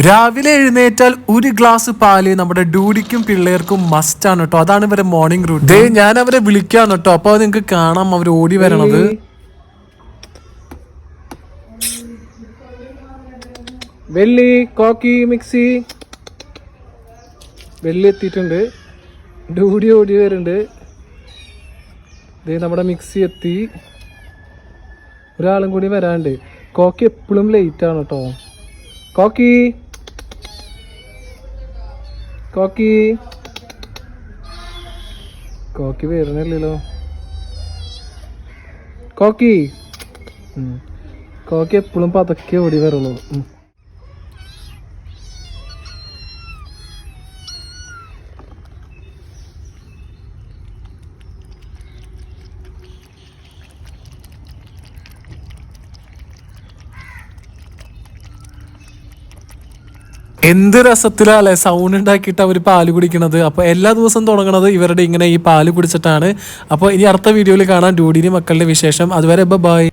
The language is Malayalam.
രാവിലെ എഴുന്നേറ്റാൽ ഒരു ഗ്ലാസ് പാൽ നമ്മുടെ ഡ്യൂഡിക്കും പിള്ളേർക്കും മസ്റ്റ് ആണ് കേട്ടോ അതാണ് ഇവരെ മോർണിംഗ് റൂട്ട് ദേ ഞാൻ അവരെ വിളിക്കാന്ന് കേട്ടോ അപ്പൊ നിങ്ങക്ക് കാണാം. അവർ ഓടി വരണത്. വെള്ളി കോക്കി മിക്സി. വെള്ളി എത്തിയിട്ടുണ്ട്. ഡൂഡി ഓടി വരുന്നുണ്ട്. ദേ നമ്മുടെ മിക്സി എത്തി. ഒരാളും കൂടി വരാണ്ട്. കോക്കി എപ്പോഴും ലേറ്റ് ആണ് കേട്ടോ കോക്കി. കോക്കി. കോക്കി വരുന്നില്ലല്ലോ. കോക്കി. കോക്കി എപ്പോഴും പതക്കെ ഓടി വരുള്ളൂ എന്ത് രസത്തിലല്ലേ സൗണ്ട് ഉണ്ടാക്കിയിട്ട് അവർ പാൽ കുടിക്കണത്. അപ്പോൾ എല്ലാ ദിവസവും തുടങ്ങണത് ഇവരുടെ ഇങ്ങനെ ഈ പാൽ കുടിച്ചിട്ടാണ്. അപ്പോൾ ഇനി അടുത്ത വീഡിയോയിൽ കാണാം. ഡ്യൂഡിനി മക്കളുടെ വിശേഷം. അതുവരെ ബൈ